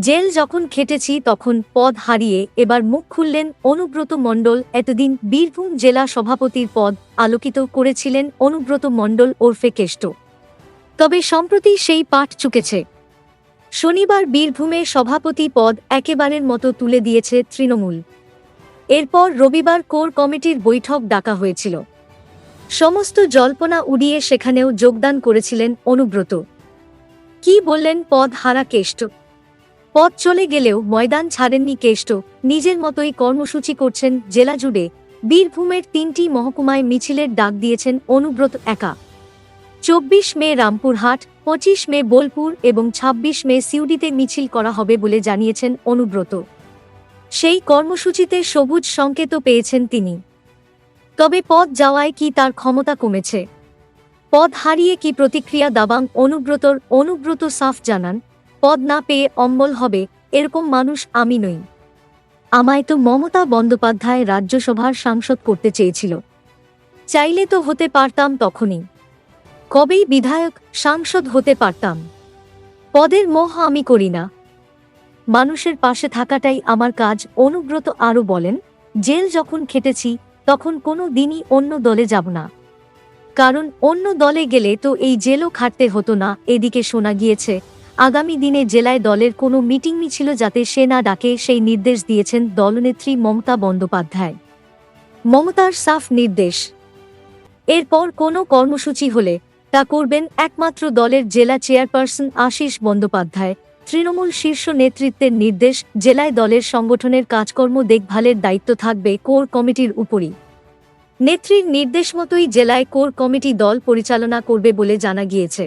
Jail যখন খেটেছি তখন পদ হারিয়ে এবার মুখ খুললেন অনুব্রত মণ্ডল। এতদিন বীরভূম জেলা সভাপতির পদ আলোকিত করেছিলেন অনুব্রত মণ্ডল ওরফে কেষ্ট। তবে সম্প্রতি সেই পাঠ চুকেছে। শনিবার বীরভূমে সভাপতি পদ একেবারের মতো তুলে দিয়েছে তৃণমূল। এরপর রবিবার কোর কমিটির বৈঠক ডাকা হয়েছিল। সমস্ত জল্পনা উড়িয়ে সেখানেও যোগদান করেছিলেন অনুব্রত। কি বললেন পদ হারা কেষ্ট? পদ চলে গেলেও ময়দান ছাড়েননি কেষ্ট। নিজের মতোই কর্মসূচি করছেন জেলা জুড়ে। বীরভূমের তিনটি মহকুমায় মিছিলের ডাক দিয়েছেন অনুব্রত একা। চব্বিশ মে রামপুরহাট, পঁচিশ মে বোলপুর এবং ২৬ মে সিউড়িতে মিছিল করা হবে বলে জানিয়েছেন অনুব্রত। সেই কর্মসূচিতে সবুজ সংকেত পেয়েছেন তিনি। তবে পদ যাওয়ায় কি তার ক্ষমতা কমেছে? পদ হারিয়ে কি প্রতিক্রিয়া দাবাং অনুব্রতর? অনুব্রত সাফ জানান পদ না পেয়ে অম্বল হবে, এরকম মানুষ আমি নই। আমায় তো মমতা বন্দ্যোপাধ্যায় রাজ্যসভার সাংসদ করতে চেয়েছিল। চাইলে তো হতে পারতাম তখনই। কবেই বিধায়ক, সাংসদ হতে পারতাম। পদের মোহ আমি করি না। মানুষের পাশে থাকাটাই আমার কাজ, অনুব্রত আরও বলেন, জেল যখন খেটেছি, তখন কোনো দিনই অন্য দলে যাব না। কারণ অন্য দলে গেলে তো এই জেলও খাটতে হতো না, এদিকে শোনা গিয়েছে আগামী দিনে জেলায় দলের কোনো মিটিং মিছিল যাতে সে না ডাকে সেই নির্দেশ দিয়েছেন দলনেত্রী মমতা বন্দ্যোপাধ্যায়। মমতার সাফ নির্দেশ। এরপর কোনো কর্মসূচি হলে তা করবেন একমাত্র দলের জেলা চেয়ারপারসন আশিস বন্দ্যোপাধ্যায়। তৃণমূল শীর্ষ নেতৃত্বের নির্দেশ, জেলায় দলের সংগঠনের কাজকর্ম দেখভালের দায়িত্ব থাকবে কোর কমিটির উপরই। নেত্রীর নির্দেশ মতোই জেলায় কোর কমিটি দল পরিচালনা করবে বলে জানা গিয়েছে।